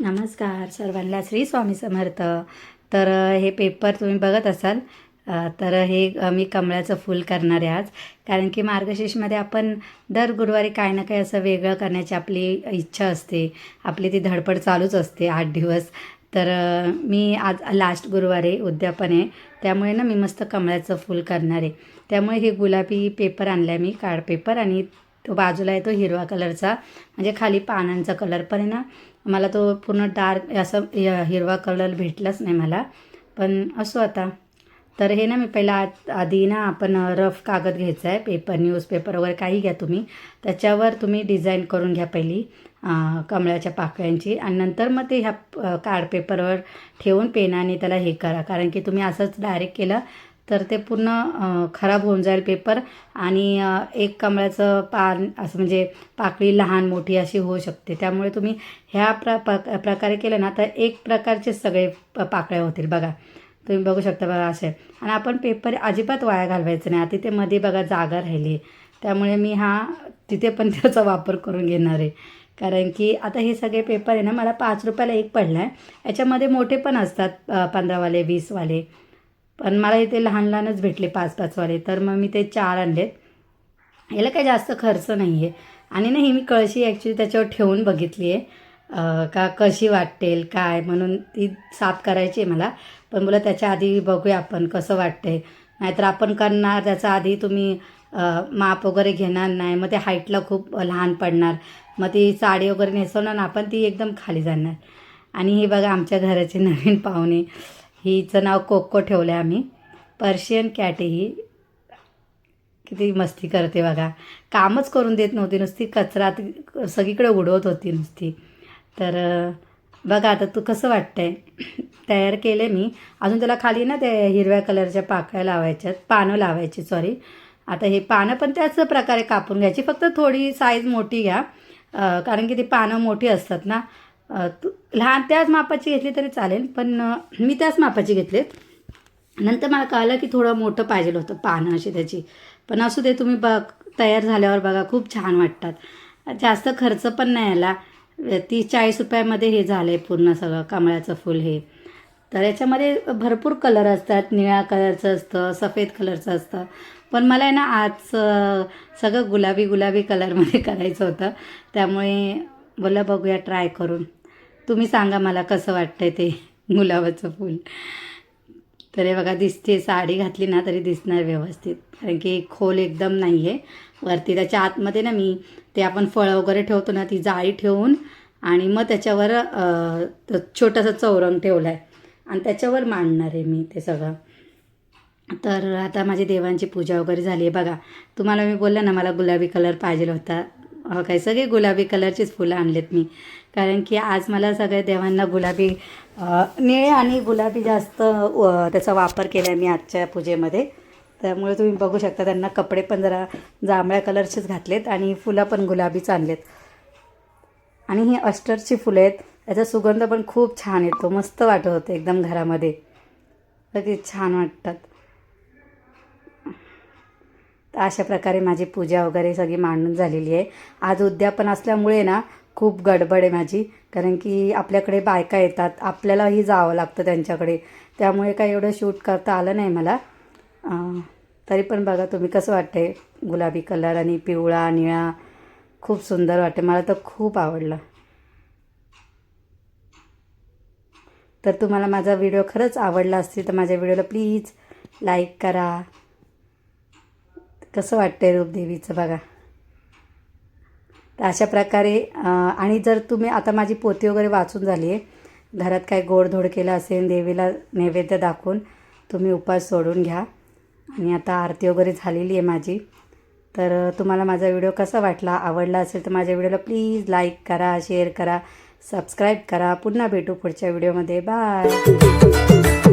नमस्कार सर्वांना श्री स्वामी समर्थ. तर हे पेपर तुम्ही बघत असाल तर हे मी कमळाचं फूल करणार आहे आज. कारण की मार्गशीर्षमध्ये आपण दर गुरुवारी काय ना काही असं वेगळं करण्याची आपली इच्छा असते. आपली ती धडपड चालूच असते आठ दिवस. तर मी आज लास्ट गुरुवारी उद्यापन आहे. त्यामुळे ना मी मस्त कमळाचं फूल करणार आहे. त्यामुळे हे गुलाबी पेपर आणला आहे मी कार्ड पेपर आणि तो बाजूला आहे तो हिरवा कलरचा म्हणजे खाली पानांचा कलर पण आहे ना मला तो पूर्ण डार्क असं य- हिरवा कलर भेटलाच नाही मला. पण असो आता. तर हे ना मी पहिला आत- आधी ना आपण रफ कागद घ्यायचा आहे पेपर न्यूजपेपर वगैरे काही घ्या तुम्ही. त्याच्यावर तुम्ही डिझाईन करून घ्या पहिली कमळाच्या पाकळ्यांची. आणि नंतर मग ते ह्या कार्ड पेपरवर ठेवून पेनाने त्याला हे करा. कारण की तुम्ही असंच डायरेक्ट केलं तर ते पूर्ण खराब होऊन जाईल पेपर आणि एक कमळाचं पान असं म्हणजे पाकळी लहान मोठी अशी होऊ शकते. त्यामुळे तुम्ही ह्या प्र प्रकारे केलं ना तर एक प्रकारचे सगळे प- पाकळ्या होतील बघा. तुम्ही बघू शकता बघा असे. आणि आपण पेपर अजिबात वाया घालवायचं नाही. तिथे मध्ये बघा जागा राहिली त्यामुळे मी हा तिथे पण त्याचा वापर करून घेणार आहे. कारण की आता हे सगळे पेपर आहे ना मला पाच रुपयाला एक पडला आहे याच्यामध्ये मोठे पण असतात पंधरावाले वीसवाले. पण मला इथे लहान लहानच भेटले पाच पाचवाले तर मग मी ते चार आणलेत. याला काही जास्त खर्च नाही आहे आणि नाही मी कळशी ॲक्च्युली त्याच्यावर ठेवून बघितली आहे का कशी वाटेल काय म्हणून ती साफ करायची आहे मला. पण बोला त्याच्या आधी बघूया आपण कसं वाटतंय. नाहीतर आपण करणार त्याचा आधी तुम्ही माप वगैरे घेणार नाही. मग ते हाईटला खूप लहान पडणार. मग ती साडी वगैरे नेसवणार ना आपण ती एकदम खाली जाणार. आणि हे बघा आमच्या घराचे नवीन पाहुणे. हिचं नाव कोको ठेवलं आहे आम्ही. पर्शियन कॅट आहे ही. किती मस्ती करते बघा. कामच करून देत नव्हती नुसती कचरा सगळीकडे उडवत होती नुसती. तर बघा आता तू कसं वाटतं आहे तयार केले मी. अजून त्याला खाली ना ते हिरव्या कलरच्या पाकळ्या लावायच्यात पानं लावायची सॉरी आता हे पानं पण त्याच प्रकारे कापून घ्यायची. फक्त थोडी साईज मोठी घ्या. कारण की ती पानं मोठी असतात ना. लहान त्याच मापाची घेतली तरी चालेल पण मी त्याच मापाची घेतले नंतर मला कळलं की थोडं मोठं पाहिजे होतं पानं अशी त्याची. पण असू दे तुम्ही बघ तयार झाल्यावर बघा खूप छान वाटतात. जास्त खर्च पण नाही आला. तीस चाळीस रुपयामध्ये हे झालं आहे पूर्ण सगळं कमळाचं फूल हे. तर याच्यामध्ये भरपूर कलर असतात निळ्या कलरचं असतं सफेद कलरचं असतं. पण मला आहे ना आज सगळं गुलाबी गुलाबी कलरमध्ये करायचं होतं. त्यामुळे बोला बघूया ट्राय करून. तुम्ही सांगा मला कसं वाटतंय ते गुलाबाचं फूल. तर हे बघा दिसते साडी घातली ना तरी दिसणार व्यवस्थित. कारण की खोल एकदम नाही आहे वरती त्याच्या आतमध्ये ना मी ते आपण फळं वगैरे ठेवतो ना ती जाळी ठेवून आणि मग त्याच्यावर छोटासा चौरंग ठेवला आहे आणि त्याच्यावर मांडणार आहे मी ते सगळं. तर आता माझी देवांची पूजा वगैरे झाली आहे. बघा तुम्हाला मी बोलले ना मला गुलाबी कलर पाहिजे होता. हो काय सगळे गुलाबी कलरचीच फुलं आणलेत मी. कारण की आज मला सगळ्या देवांना गुलाबी निळे आणि गुलाबी जास्त त्याचा वापर केला आहे मी आजच्या पूजेमध्ये. त्यामुळे तुम्ही बघू शकता त्यांना कपडे पण जरा जांभळ्या कलरचेच घातलेत आणि फुलं पण गुलाबीच आणलेत. आणि ही अष्टरची फुलं आहेत. याचा सुगंध पण खूप छान येतो. मस्त वाटत होतं एकदम घरामध्ये. किती छान वाटतात. तर अशा प्रकारे माझी पूजा वगैरे सगळी मांडून झालेली आहे. आज उद्यापन असल्यामुळे ना खूप गडबड आहे माझी कारण की आपल्याकडे बायका येतात आपल्यालाही जावं लागतं त्यांच्याकडे. त्यामुळे काय एवढं शूट करता आलं नाही मला. तरी पण बघा तुम्ही कसं वाटते गुलाबी कलर आणि पिवळा निळा खूप सुंदर वाटते मला तर खूप आवडलं. तर तुम्हाला माझा व्हिडिओ खरंच आवडला असतील तर माझ्या व्हिडिओला प्लीज लाईक करा. कसं वाटतंय रूपदेवीचं बघा. तर अशा प्रकारे आणि जर तुम्ही आता माझी पोती वगैरे वाचून झाली आहे. घरात काय गोडधोड केलं असेल देवीला नैवेद्य दाखवून तुम्ही उपास सोडून घ्या. आणि आता आरती वगैरे झालेली आहे माझी. तर तुम्हाला माझा व्हिडिओ कसा वाटला आवडला असेल तर माझ्या व्हिडिओला प्लीज लाईक करा शेअर करा सबस्क्राईब करा. पुन्हा भेटू पुढच्या व्हिडिओमध्ये. बाय.